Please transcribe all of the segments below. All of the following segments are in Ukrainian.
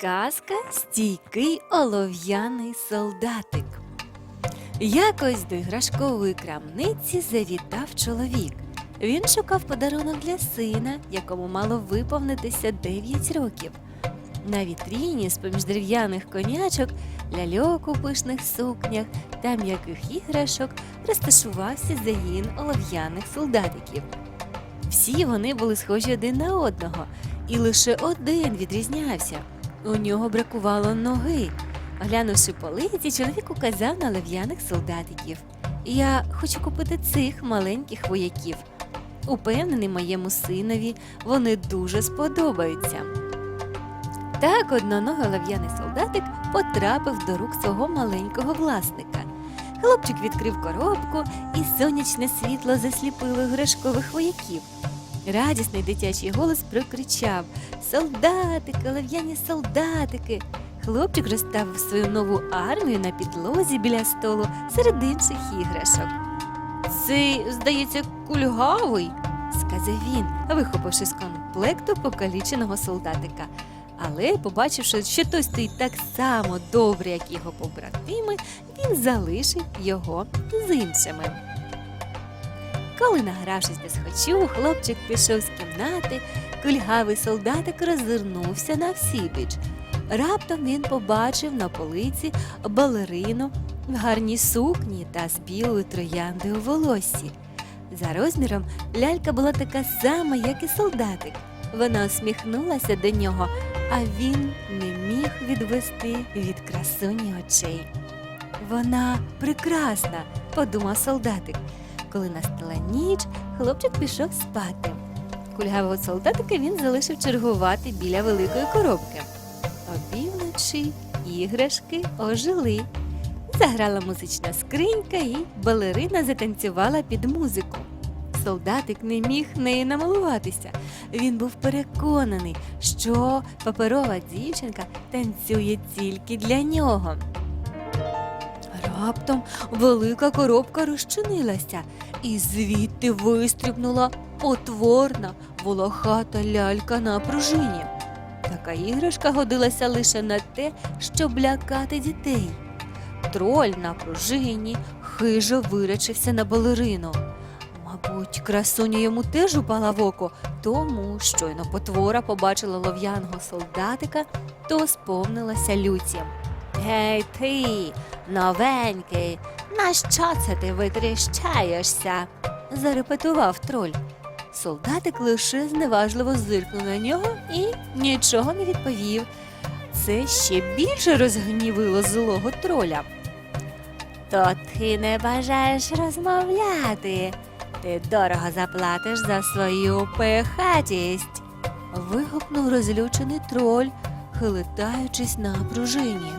Казка стійкий олов'яний солдатик. Якось до іграшкової крамниці завітав чоловік. Він шукав подарунок для сина, якому мало виповнитися 9 років. На вітріні, з-поміж дерев'яних конячок, ляльок у пишних сукнях та м'яких іграшок розташувався загін олов'яних солдатиків. Всі вони були схожі один на одного, і лише один відрізнявся. У нього бракувало ноги. Глянувши полиці, чоловік указав на лев'яних солдатиків. Я хочу купити цих маленьких вояків. Упевнений моєму синові, вони дуже сподобаються. Так одноногий лев'яний солдатик потрапив до рук свого маленького власника. Хлопчик відкрив коробку, і сонячне світло засліпило іграшкових вояків. Радісний дитячий голос прокричав Солдатики, лев'яні солдатики. Хлопчик розставив свою нову армію на підлозі біля столу серед інших іграшок. Цей, здається, кульгавий, сказав він, вихопивши з комплекту покаліченого солдатика. Але, побачивши, що той стоїть так само добре, як його побратими, він залишив його з іншими. Коли, награвшись схочу, хлопчик пішов з кімнати, кульгавий солдатик роззирнувся на всібіч. Раптом він побачив на полиці балерину в гарній сукні та з білою трояндою у волоссі. За розміром лялька була така сама, як і солдатик. Вона усміхнулася до нього, а він не міг відвести від красуні очей. Вона прекрасна, подумав солдатик. Коли настала ніч, хлопчик пішов спати. Кульгавого солдатика він залишив чергувати біля великої коробки. Опівночі іграшки ожили. Заграла музична скринька, і балерина затанцювала під музику. Солдатик не міг нею намилуватися. Він був переконаний, що паперова дівчинка танцює тільки для нього. Раптом велика коробка розчинилася, і звідти вистрибнула потворна волохата лялька на пружині. Така іграшка годилася лише на те, щоб лякати дітей. Троль на пружині хижо виречився на балерину. Мабуть, красуня йому теж упала в око, тому щойно потвора побачила лов'яного солдатика, то сповнилася люті. Гей ти, новенький, на що це ти витріщаєшся? зарепетував троль. Солдатик лише зневажливо зиркнув на нього і нічого не відповів. Це ще більше розгнівило злого троля. То ти не бажаєш розмовляти. Ти дорого заплатиш за свою пихатість. вигукнув розлючений троль, хилитаючись на пружині.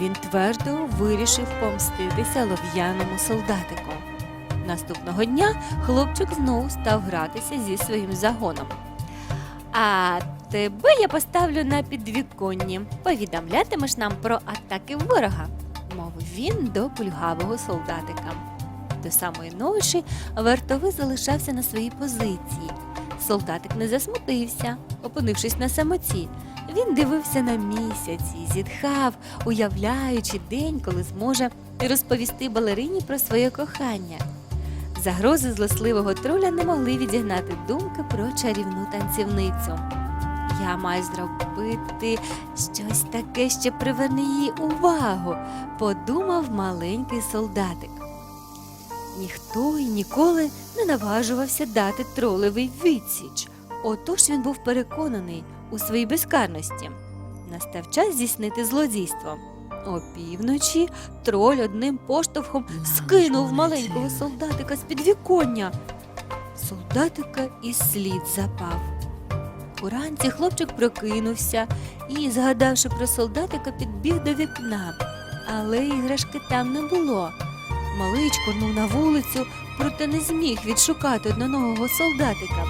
Він твердо вирішив помститися лов'яному солдатику. Наступного дня хлопчик знову став гратися зі своїм загоном. А тебе я поставлю на підвіконні. Повідомлятимеш нам про атаки ворога, мовив він до кульгавого солдатика. До самої ночі вартовий залишався на своїй позиції. Солдатик не засмутився, опинившись на самоті. Він дивився на місяць і зітхав, уявляючи день, коли зможе розповісти балерині про своє кохання. Загрози злосливого троля не могли відігнати думки про чарівну танцівницю. Я маю зробити щось таке, що приверне її увагу, подумав маленький солдатик. Ніхто і ніколи не наважувався дати тролевий відсіч. Отож він був переконаний у своїй безкарності. Настав час здійснити злодійство. Опівночі троль одним поштовхом скинув маленького солдатика з підвіконня. Солдатика і слід запав. Уранці хлопчик прокинувся і, згадавши про солдатика, підбіг до вікна, але іграшки там не було. Малий чкурнув на вулицю, проте не зміг відшукати одноногого солдатика,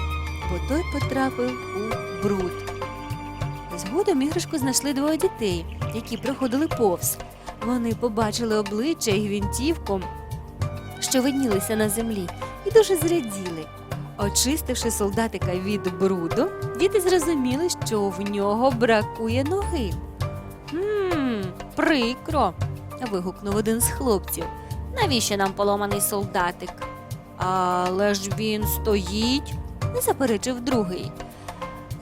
бо той потрапив у бруд. Згодом іграшку знайшли двоє дітей, які проходили повз. Вони побачили обличчя і гвинтівку, що виднілися на землі, і дуже зраділи. Очистивши солдатика від бруду, діти зрозуміли, що в нього бракує ноги. Хм, прикро. вигукнув один з хлопців. Навіщо нам поломаний солдатик? Але ж він стоїть, не заперечив другий.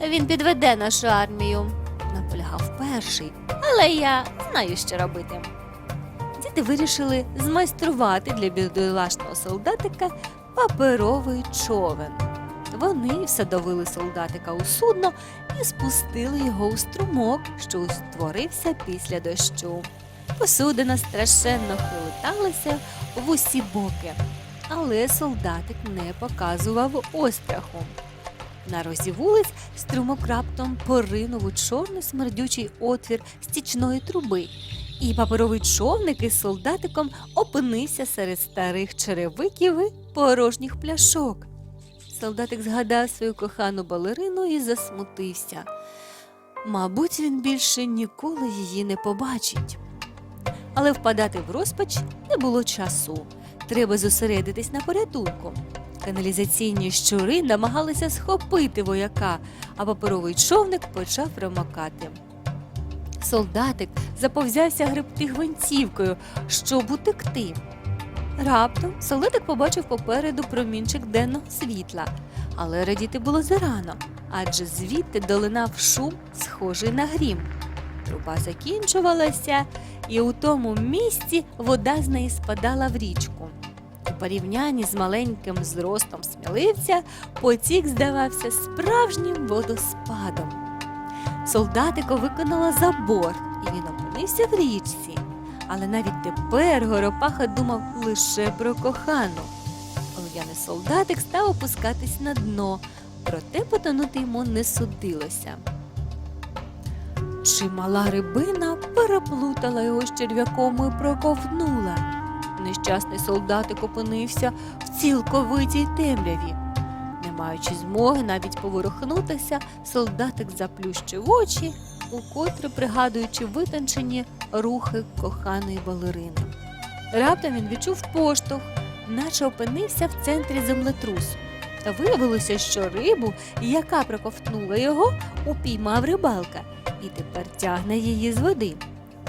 Він підведе нашу армію, наполягав перший. Але я знаю, що робити. Діти вирішили змайструвати для бідолашного солдатика паперовий човен. Вони всадовили солдатика у судно і спустили його у струмок, що утворився після дощу. Посудина страшенно хилиталася в усі боки, але солдатик не показував остраху. На розі вулиць струмок раптом поринув у чорний смердючий отвір стічної труби, і паперовий човник із солдатиком опинився серед старих черевиків і порожніх пляшок. Солдатик згадав свою кохану балерину і засмутився. Мабуть, він більше ніколи її не побачить. Але впадати в розпач не було часу. Треба зосередитись на порятунку. Каналізаційні щури намагалися схопити вояка, а паперовий човник почав промокати. Солдатик заповзявся гребти гвинтівкою, щоб утекти. Раптом солдатик побачив попереду промінчик денного світла, але радіти було зарано, адже звідти долинав шум, схожий на грім. Труба закінчувалася, і у тому місці вода з неї спадала в річку. Порівнянні з маленьким зростом сміливця потік здавався справжнім водоспадом. Солдатико виконала за борт, і він опинився в річці. Але навіть тепер Горопаха думав лише про кохану. Олов'яний солдатик став опускатись на дно, проте потонути йому не судилося. Чимала рибина переплутала його з черв'яком і проковтнула. Нещасний солдатик опинився в цілковитій темряві. Не маючи змоги навіть поворухнутися, солдатик заплющив очі, укотре пригадуючи витончені рухи коханої балерини. Раптом він відчув поштовх, наче опинився в центрі землетрусу. Та виявилося, що рибу, яка проковтнула його, упіймав рибалка і тепер тягне її з води.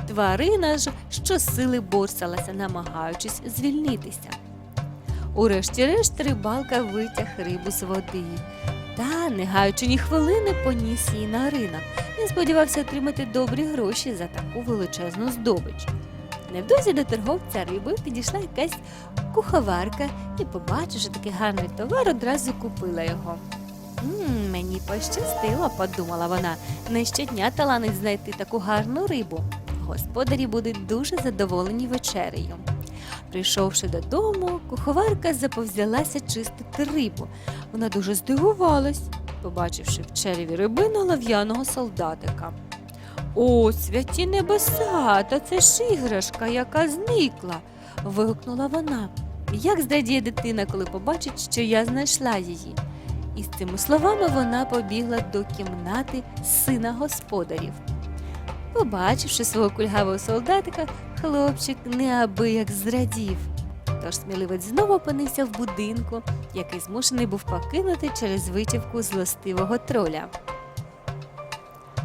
Тварина ж щосили борсалася, намагаючись звільнитися. Урешті-решт рибалка витяг рибу з води та, не гаючи ні хвилини, поніс її на ринок. Він сподівався отримати добрі гроші за таку величезну здобич. Невдовзі до торговця риби підійшла якась куховарка і, побачивши такий гарний товар, одразу купила його. «М, мені пощастило, подумала вона. Не щодня таланить знайти таку гарну рибу. Господарі будуть дуже задоволені вечерею. Прийшовши додому, куховарка заповзялася чистити рибу. Вона дуже здивувалась, побачивши в череві рибину лав'яного солдатика. О, святі небеса, та це ж іграшка, яка зникла. вигукнула вона. Як зрадіє дитина, коли побачить, що я знайшла її. І з цими словами вона побігла до кімнати сина господарів. Побачивши свого кульгавого солдатика, хлопчик неабияк зрадів. Тож сміливець знову опинився в будинку, який змушений був покинути через витівку злостивого троля.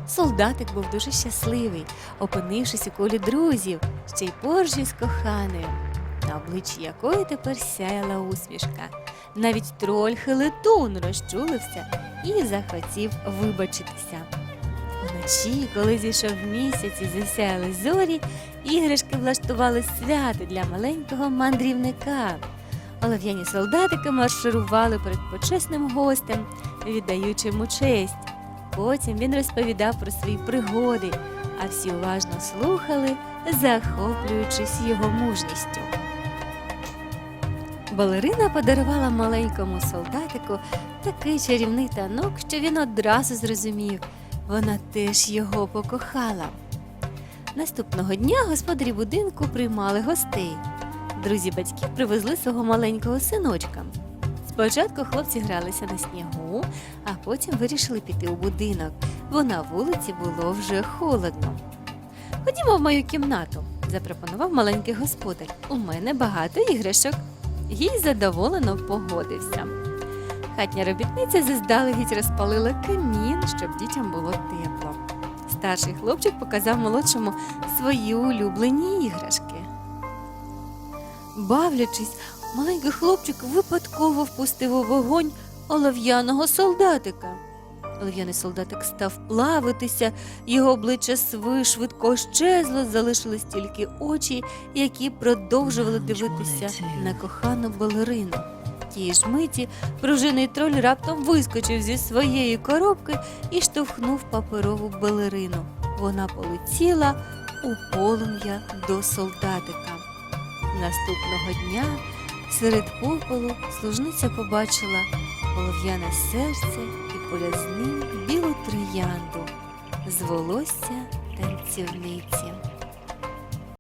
Солдатик був дуже щасливий, опинившись у колі друзів, ще й поруч із коханою, на обличчі якої тепер сяяла усмішка. Навіть троль хилетун розчулився і захотів вибачитися. Вночі, коли зійшов місяць і засяяли зорі, іграшки влаштували свято для маленького мандрівника. Олов'яні солдатики марширували перед почесним гостем, віддаючи йому честь. Потім він розповідав про свої пригоди, а всі уважно слухали, захоплюючись його мужністю. Балерина подарувала маленькому солдатику такий чарівний танок, що він одразу зрозумів, вона теж його покохала. Наступного дня господарі будинку приймали гостей. Друзі батьків привезли свого маленького синочка. Спочатку хлопці гралися на снігу, а потім вирішили піти у будинок, бо на вулиці було вже холодно. Ходімо в мою кімнату, запропонував маленький господар. У мене багато іграшок. Їй задоволено погодився. Хатня робітниця заздалегідь розпалила камін, щоб дітям було тепло. Старший хлопчик показав молодшому свої улюблені іграшки. Бавлячись, маленький хлопчик випадково впустив у вогонь олов'яного солдатика. Олов'яний солдатик став плавитися, його обличчя сви швидко щезло, залишились тільки очі, які продовжували дивитися на кохану балерину. Тієї ж миті пружинний троль раптом вискочив зі своєї коробки і штовхнув паперову балерину. Вона полетіла у полум'я до солдатика. Наступного дня серед попелу служниця побачила олов'яне серце і ним білу троянду з волосся танцівниці.